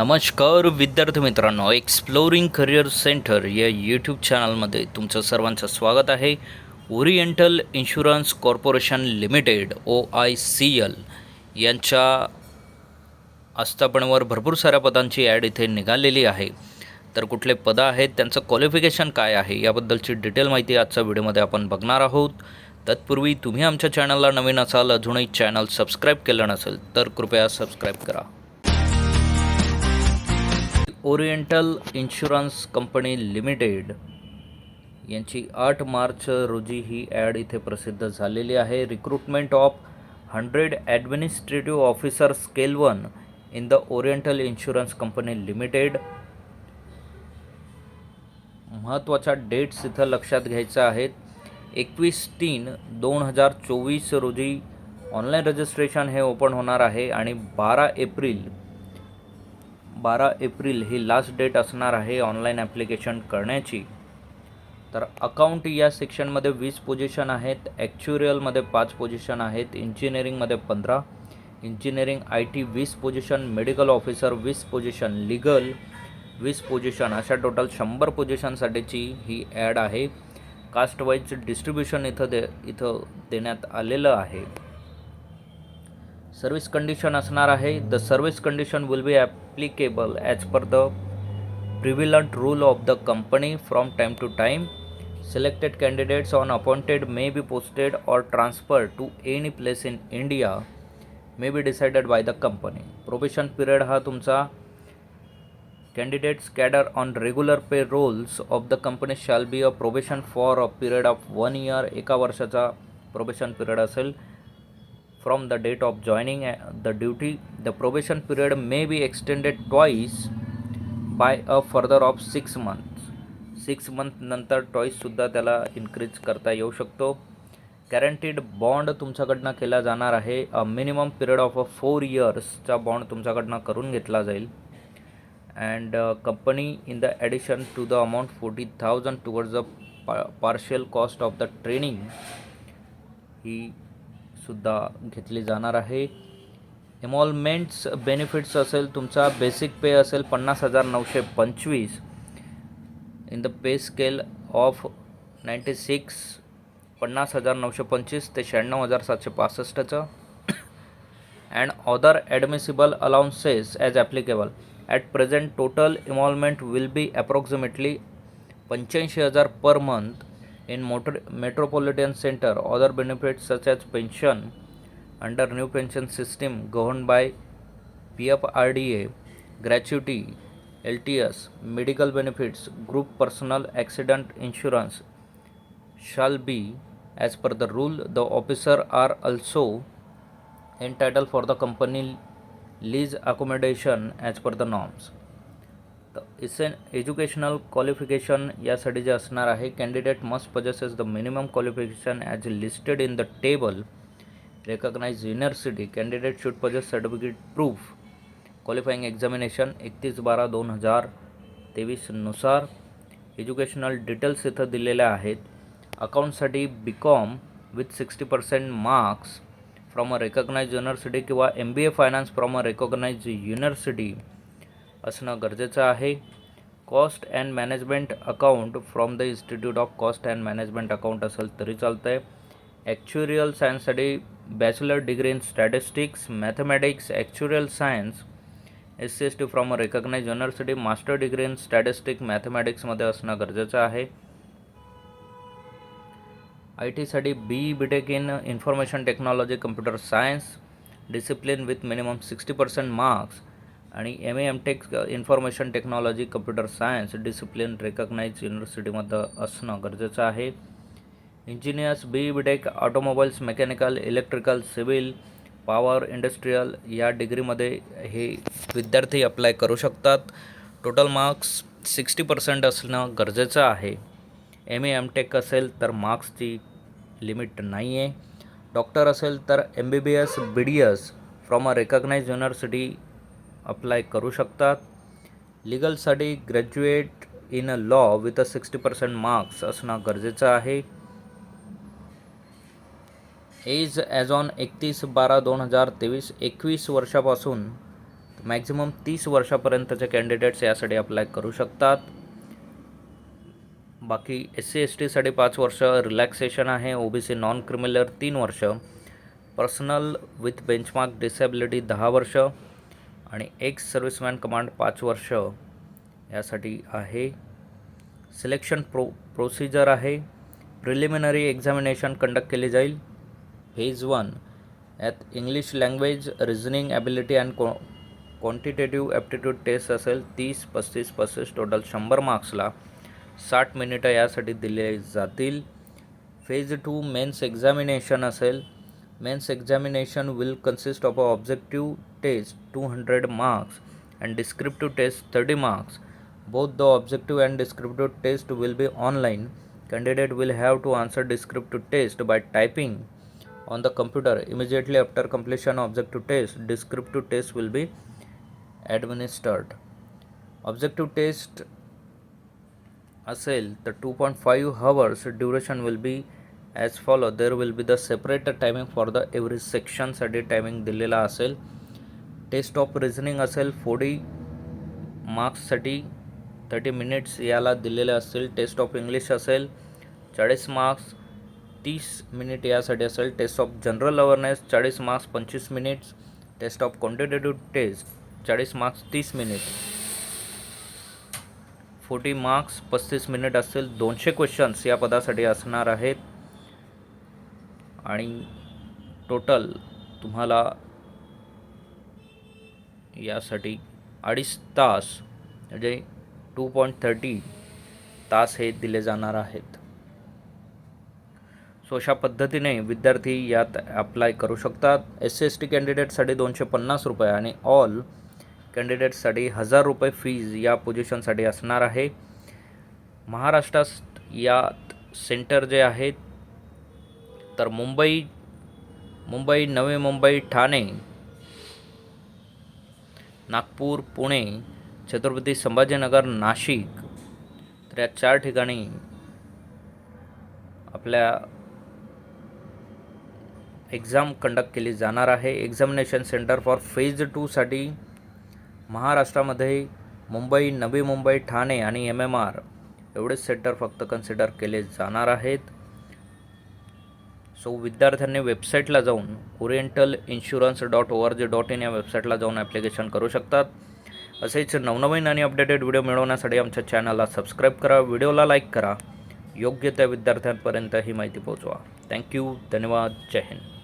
नमस्कार विद्यार्थी मित्रांनो एक्सप्लोरिंग करिअर सेंटर या यूट्यूब चॅनलमध्ये तुमचं सर्वांचं स्वागत आहे. Oriental insurance corporation limited O I C L यांच्या आस्थापनेवर भरपूर साऱ्या पदांची ॲड इथे निघालेली आहे. तर कुठले पदं आहेत त्यांचं क्वालिफिकेशन काय आहे याबद्दलची डिटेल माहिती आजच्या व्हिडिओमध्ये आपण बघणार आहोत. तत्पूर्वी तुम्ही आमच्या चॅनलला नवीन असाल अजूनही चॅनल सबस्क्राईब केलं नसेल तर कृपया सबस्क्राईब करा. ओरिएंटल इन्शुरन्स कंपनी लिमिटेड यांची आठ मार्च रोजी ही ॲड इथे प्रसिद्ध झालेली आहे. Recruitment of hundred administrative officer scale one in the oriental insurance company limited महत्त्वाच्या डेट्स इथं लक्षात घ्यायच्या आहेत एकवीस तीन दोन हजार चोवीस रोजी ऑनलाईन रजिस्ट्रेशन हे ओपन होणार आहे आणि बारा एप्रिल बारा एप्रिल ही लास्ट डेट असणार आहे ऑनलाईन ॲप्लिकेशन करण्याची. तर अकाउंट या सेक्शनमध्ये वीस पोझिशन आहेत ॲक्च्युरियलमध्ये पाच पोझिशन आहेत इंजिनिअरिंगमध्ये पंधरा इंजिनिअरिंग आय टी वीस पोझिशन मेडिकल ऑफिसर वीस पोझिशन लिगल वीस पोझिशन अशा टोटल शंभर पोझिशनसाठीची ही ॲड आहे. कास्टवाईज डिस्ट्रीब्युशन इथं दे इथं देण्यात आलेलं आहे. सर्विस कंडिशन असणार आहे. The service condition will be applicable as per the prevalent rule of the company from time to time selected candidates on appointed may be posted or transfer to any place in India may be decided by the company probation period हा तुमचा. Candidates cadre on regular pay rolls of the company shall be a probation for a period of one year एका वर्षाचा probation period असेल. From the date of joining uh, the duty the probation period may be extended twice by a further of six months. Six मंथनंतर टॉईससुद्धा त्याला increase करता येऊ शकतो. Guaranteed bond तुमच्याकडनं केला जाणार आहे. A minimum period of a four इयर्सचा bond तुमच्याकडनं करून घेतला जाईल. And company in the addition to the amount forty thousand towards the pa partial cost of the training ही सुद्धा घेतली जाणार आहे. इमॉलमेंट्स बेनिफिट्स असेल तुमचा बेसिक पे असेल पन्नास हजार नऊशे पंचवीस. In the pay scale of ninety six पन्नास हजार नऊशे पंचवीस ते शहाण्णव हजार सातशे पासष्टचं. And other admissible allowances as applicable at present total emolument will be approximately पंच्याऐंशी हजार per month in metropolitan center. Other benefits such as pension under new pension system governed by pfrda gratuity lts medical benefits group personal accident insurance shall be as per the rule the officer are also entitled for the company lease accommodation as per the norms essential educational qualification यासाठी जे असणार आहे candidate must possesses the minimum qualification as listed in the table recognise university candidate should possess certificate proof qualifying examination एकतीस बारा दोन हजार तेवीसनुसार educational details इथं दिलेल्या आहेत. अकाउंटसाठी B com with sixty percent marks from a recognise university किंवा M B A finance from a recognise university असणं गरजेचं आहे. Cost and management account from the institute of cost and management account असेल तरी चालतं आहे actuarial सायन्ससाठी bachelor degree in statistics mathematics actuarial science S C S T from a recognise university master degree in statistic मॅथमॅटिक्समध्ये असणं गरजेचं आहे. I टीसाठी B B tech in information technology computer science discipline with minimum sixty percent marks आणि M A M tech information technology computer science discipline recognise युनिव्हर्सिटीमध्ये असणं गरजेचं आहे. Engineers B B tech automobiles mechanical electrical civil power industrial या डिग्रीमध्ये हे विद्यार्थी apply करू शकतात. टोटल मार्क्स सिक्स्टी पर्सेंट असणं गरजेचं आहे. एम ए एम टेक असेल तर मार्क्सची लिमिट नाही आहे डॉक्टर असेल तर M B B S B D S from a recognise university apply करू शकतात. लिगलसाठी graduate in a law with a sixty percent marks असणं गरजेचं आहे. एज ॲज ऑन एकतीस बारा दोन हजार तेवीस एकवीस वर्षापासून मॅक्झिमम तीस वर्षापर्यंतचे कॅन्डिडेट्स यासाठी अप्लाय करू शकतात. बाकी एस सी एस टीसाठी पाच वर्ष रिलॅक्सेशन आहे O B C non criminal तीन वर्ष पर्सनल विथ बेंचमार्क डिसेबिलिटी दहा वर्ष आणि एक्स सर्व्हिसमॅन कमांड पाच वर्ष यासाठी आहे. सिलेक्शन प्रो प्रोसिजर आहे. प्रिलिमिनरी एक्झामिनेशन कंडक्ट केली जाईल. फेज वन यात English language reasoning ability and co quantitative aptitude test असेल तीस पस्तीस पस्तीस टोटल शंभर मार्क्सला साठ मिनिटं यासाठी दिले जातील. फेज टू मेन्स एक्झामिनेशन असेल. mains examination will consist of a objective test two hundred marks and descriptive test thirty marks both the objective and descriptive test will be online candidate will have to answer descriptive test by typing on the computer immediately after completion of objective test descriptive test will be administered objective test असेल तर two point five hours duration will be As follow there will be the separate timing for the every सेक्शनसाठी timing दिलेला असेल. Test of reasoning असेल forty मार्क्ससाठी thirty minutes याला दिलेले असतील taste of English असेल चाळीस मार्क्स तीस मिनिट यासाठी असेल. टेस्ट ऑफ जनरल अवेअरनेस चाळीस मार्क्स पंचवीस minutes test of quantitative test चाळीस मार्क्स तीस मिनिट फोर्टी मार्क्स पस्तीस मिनिट असतील दोनशे क्वेश्चन्स या पदासाठी असणार आहेत. आणि टोटल तुम्हाला यासाठी अडीच तास म्हणजे टू पॉईंट थर्टी तास हे दिले जाणार आहेत. सो अशा पद्धतीने विद्यार्थी यात अप्लाय करू शकतात. एस सी एस टी कॅन्डिडेटसाठी दोनशे पन्नास रुपये आणि ऑल कॅन्डिडेटसाठी हजार रुपये फीज या पोझिशनसाठी असणार आहे. महाराष्ट्रात यात सेंटर जे आहेत तर मुंबई मुंबई नवी मुंबई ठाणे नागपूर पुणे छत्रपती संभाजीनगर नाशिक तर या चार ठिकाणी आपल्या एक्झाम कंडक्ट केली जाणार आहे. एक्झामिनेशन सेंटर फॉर फेज टूसाठी महाराष्ट्रामध्ये मुंबई नवी मुंबई ठाणे आणि एम एम आर एवढेच सेंटर फक्त कन्सिडर केले जाणार आहेत. सो विद्यार्थ्यांनी वेबसाईटला जाऊन oriental insurance dot O R G dot in या वेबसाईटला जाऊन ॲप्लिकेशन करू शकतात. असेच नवनवीन आणि अपडेटेड व्हिडिओ मिळवण्यासाठी आमच्या चॅनलला सबस्क्राईब करा व्हिडिओला लाईक करा. योग्य त्या विद्यार्थ्यांपर्यंत ही माहिती पोहोचवा. थँक्यू धन्यवाद. जय हिंद.